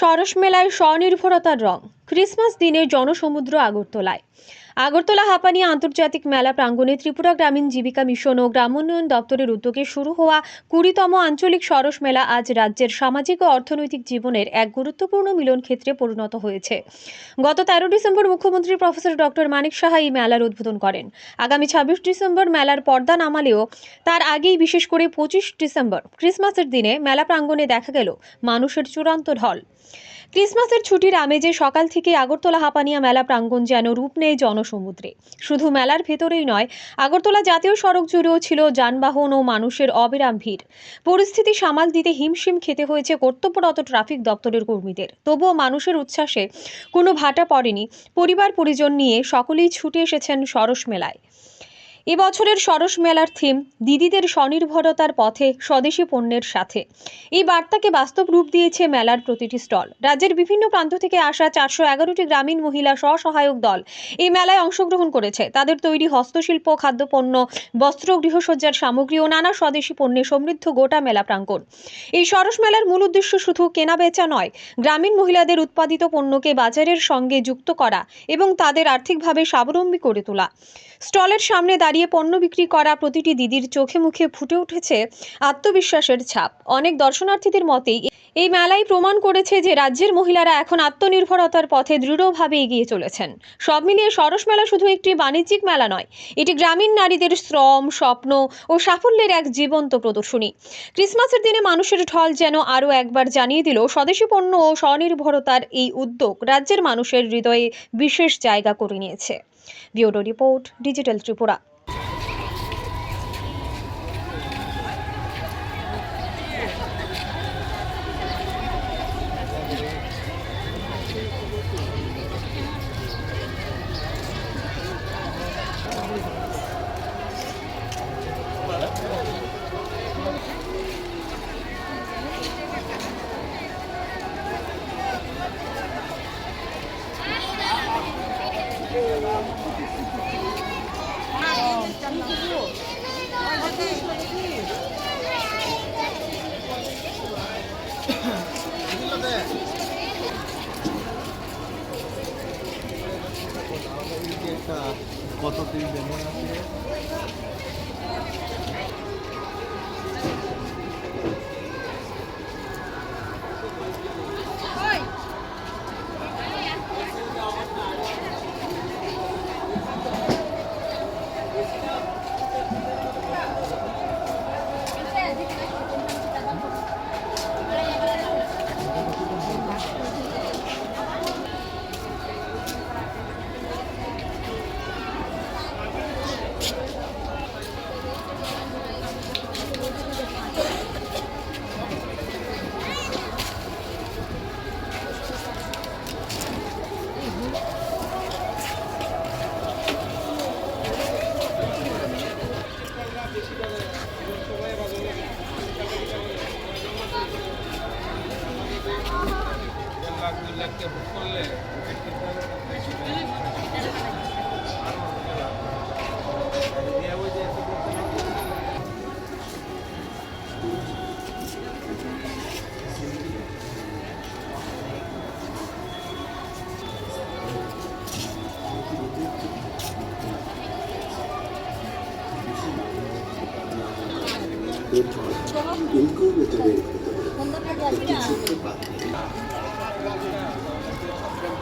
সরস মেলায় স্বনির্ভরতার রং। ক্রিসমাস দিনে জনসমুদ্র আগরতলায়। আগরতলা হাঁপানি আন্তর্জাতিক মেলা প্রাঙ্গণে ত্রিপুরা গ্রামীণ জীবিকা মিশন ও গ্রামোন্নয়ন দপ্তরের উদ্যোগে শুরু হওয়া কুড়িতম আঞ্চলিক সরস মেলা আজ রাজ্যের সামাজিক ও অর্থনৈতিক জীবনের এক গুরুত্বপূর্ণ মিলন ক্ষেত্রে পরিণত হয়েছে। গত তেরো ডিসেম্বর মুখ্যমন্ত্রী প্রফেসর ডক্টর মানিক সাহা এই মেলার উদ্বোধন করেন। আগামী ছাব্বিশ ডিসেম্বর মেলার পর্দা নামালেও তার আগেই বিশেষ করে পঁচিশ ডিসেম্বর ক্রিসমাসের দিনে মেলা প্রাঙ্গণে দেখা গেল মানুষের চূড়ান্ত ঢল। ক্রিসমাসের ছুটির আমেজে সকাল থেকে আগরতলা হাপানিয়া মেলা প্রাঙ্গণ যেন রূপ নেয় জনসমুদ্রে। শুধু মেলার ভেতরেই নয়, আগরতলা জাতীয় সড়ক জুড়েও ছিল যানবাহন ও মানুষের অবিরাম ভিড়। পরিস্থিতি সামাল দিতে হিমশিম খেতে হয়েছে কর্তব্যরত ট্রাফিক দপ্তরের কর্মীদের। তবুও মানুষের উচ্ছ্বাসে কোনো ভাটা পড়েনি। পরিবার পরিজন নিয়ে সকলেই ছুটে এসেছেন সরস মেলায়। এবছরের সরস মেলার থিম দিদিদের স্বনির্ভরতার পথে স্বদেশি পণ্যের সাথে। এই বার্তাকে বাস্তব রূপ দিয়েছে মেলার প্রতিটি স্টল। রাজ্যের বিভিন্ন প্রান্ত থেকে আসা চারশো এগারোটি গ্রামীণ মহিলা স্বসহায়ক দল এই মেলায় অংশগ্রহণ করেছে। তাদের তৈরি হস্তশিল্প, খাদ্যপণ্য, বস্ত্র, গৃহসজ্জার সামগ্রী ও নানা স্বদেশি পণ্যে সমৃদ্ধ গোটা মেলা প্রাঙ্গণ। এই সরস মেলার মূল উদ্দেশ্য শুধু কেনা বেচা নয়, গ্রামীণ মহিলাদের উৎপাদিত পণ্যকে বাজারের সঙ্গে যুক্ত করা এবং তাদের আর্থিকভাবে স্বাবলম্বী করে তোলা। স্টলের সামনে পণ্য বিক্রি করা প্রতিটি দিদির চোখে মুখে ফুটে উঠেছে আত্মবিশ্বাসের ছাপ। অনেক দর্শনার্থীদের মতেই এই মেলাই প্রমাণ করেছে যে রাজ্যের মহিলারা এখন আত্মনির্ভরতার পথে দৃঢ়ভাবে এগিয়ে চলেছেন। সব মিলিয়ে সরস মেলা শুধু একটি বাণিজ্যিক মেলা নয়, এটি গ্রামীণ নারীদের শ্রম, স্বপ্ন ও সাফল্যের এক জীবন্ত প্রদর্শনী। ক্রিসমাসের দিনে মানুষের ঢল যেন আরও একবার জানিয়ে দিল স্বদেশী পণ্য ও স্বনির্ভরতার এই উদ্যোগ রাজ্যের মানুষের হৃদয়ে বিশেষ জায়গা করে নিয়েছে। Bureau report, digital Tripura. কত দিন জমা আছে? লাখকে বুক করলে ইনকিউবেটরের ভেতরে একটি ছোট্ট পাত্রে Thank you.